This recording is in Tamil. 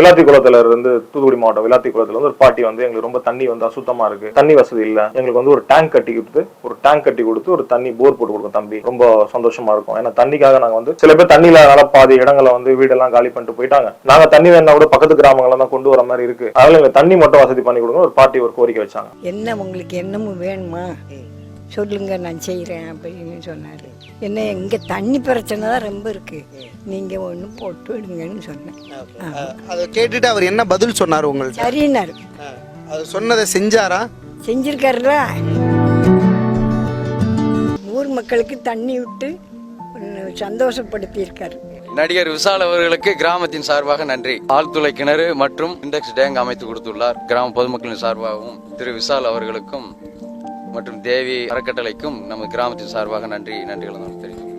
விளாத்தி குளத்துல இருந்து தூத்துக்குடி மாவட்டம் விளாத்தி குளத்துல வந்து ஒரு பாட்டி வந்து எங்களுக்கு ரொம்ப தண்ணி வந்து அசுத்தமா இருக்கு. தண்ணி வசதி இல்ல. எங்களுக்கு வந்து ஒரு டேங்க் கட்டி கொடுத்து ஒரு டேங்க் கட்டி கொடுத்து ஒரு தண்ணி போர் போட்டு கொடுக்கும் தம்பி. ரொம்ப சந்தோஷமா இருக்கும். ஏன்னா தண்ணிக்காக நாங்க வந்து சில பேர் தண்ணி இல்லாதனால பாதி இடங்களை வந்து வீடெல்லாம் காலி பண்ணிட்டு போயிட்டாங்க. நாங்க தண்ணி வேணா கூட பக்கத்து கிராமங்கள்ல தான் கொண்டு வர மாதிரி இருக்கு. அதனால எங்களுக்கு தண்ணி மட்டும் வசதி பண்ணி கொடுங்க ஒரு பாட்டி ஒரு கோரிக்கை வச்சாங்க. என்ன உங்களுக்கு என்னமும் வேணுமா? சொல்லுங்க நான் செய்கிறேன் அப்படின்னு சொன்னார். என்ன இங்கே தண்ணி பிரச்சனை தான் ரொம்ப இருக்கு. நீங்கள் ஒன்று போட்டு விடுங்கன்னு சொன்னேன். அதை கேட்டுட்டு அவர் என்ன பதில் சொன்னார் உங்கள்ட்ட? சரின்னாரு. அது சொன்னதை செஞ்சாரா? செஞ்சிருக்காருல ஊர் மக்களுக்கு தண்ணி விட்டு சந்தோஷப்படுத்தியிருக்காரு. நடிகர் விஷால் அவர்களுக்கு கிராமத்தின் சார்பாக நன்றி. ஆழ்துளை கிணறு மற்றும் இண்டெக்ஸ் டேங்க் அமைத்து கொடுத்துள்ளார். கிராம பொதுமக்களின் சார்பாகவும் திரு விஷால் அவர்களுக்கும் மற்றும் தேவி அறக்கட்டளைக்கும் நமது கிராமத்தின் சார்பாக நன்றி நன்றிகளை நான்